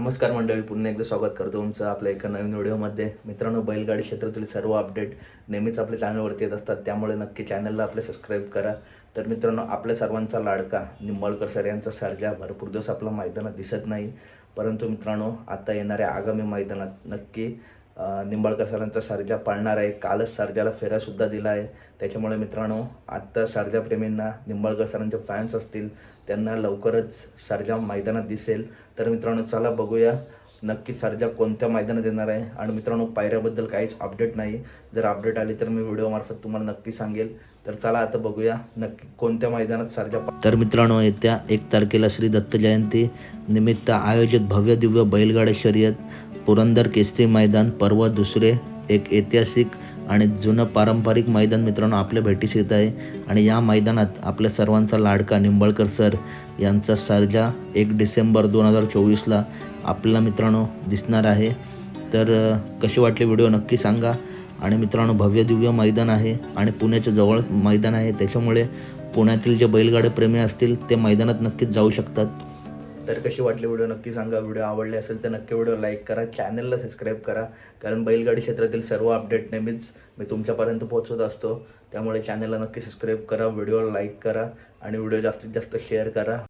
नमस्कार मंडळी पुन्हा एकदा स्वागत करतो तुमचं आपल्या एका नवीन व्हिडिओमध्ये. मित्रांनो बैलगाडी क्षेत्रातील सर्व अपडेट नेहमीच आपल्या चॅनलवरती येत असतात. त्यामुळे नक्की चॅनलला आपले सबस्क्राईब करा. तर मित्रांनो आपल्या सर्वांचा लाडका निंबाळकर सर यांचा सर्जा भरपूर दिवस आपला मैदानात दिसत नाही. परंतु मित्रांनो आता येणाऱ्या आगामी मैदानात नक्की निंबाळकर सरांचा सारजा पाळणार आहे. कालच सारजाला फेरासुद्धा दिला आहे. त्याच्यामुळे मित्रांनो आत्ता सारजाप्रेमींना निंबाळकर सरांचे फॅन्स असतील. त्यांना लवकरच सारजा मैदानात दिसेल. तर मित्रांनो चला बघूया नक्की सारजा कोणत्या मैदानात येणार आहे. आणि मित्रांनो पायऱ्याबद्दल काहीच अपडेट नाही. जर अपडेट आली तर मी व्हिडिओमार्फत तुम्हाला नक्की सांगेल. तर चला आता बघूया नक्की कोणत्या मैदानात सर्जा तर मित्रांनो येत्या एक तारखेला श्री दत्त जयंती निमित्त आयोजित भव्य दिव्य बैलगाडी शर्यत पुरंदर केस्ती मैदान पर्व दुसरे एक ऐतिहासिक आणि जुनं पारंपरिक मैदान मित्रांनो आपल्या भेटीस येत आहे. आणि या मैदानात आपल्या सर्वांचा लाडका निंबळकर सर यांचा सर्जा एक डिसेंबर दोन हजार चोवीसला आपल्याला मित्रांनो दिसणार आहे. तर कसे कशी वाटली व्हिडिओ नक्की सांगा. आणि मित्रांनो भव्य दिव्य मैदान आहे आणि पुण्याच्या जवळ मैदान आहे. त्याच्यामुळे पुण्यातील जे बैलगाडी प्रेमी असतील ते मैदानात नक्कीच जाऊ शकतात. तर कशी वाटली व्हिडिओ? नक्की सांगा. व्हिडिओ आवडले असेल तर नक्की व्हिडिओ लाईक करा. चॅनलला सबस्क्राईब करा. कारण बैलगाडी क्षेत्रातील सर्व अपडेट नेहमीच मी तुमच्यापर्यंत पोहोचवत असतो. त्यामुळे चॅनलला नक्की सबस्क्राईब करा. व्हिडिओला लाईक करा. आणि व्हिडिओ जास्तीत जास्त शेअर करा.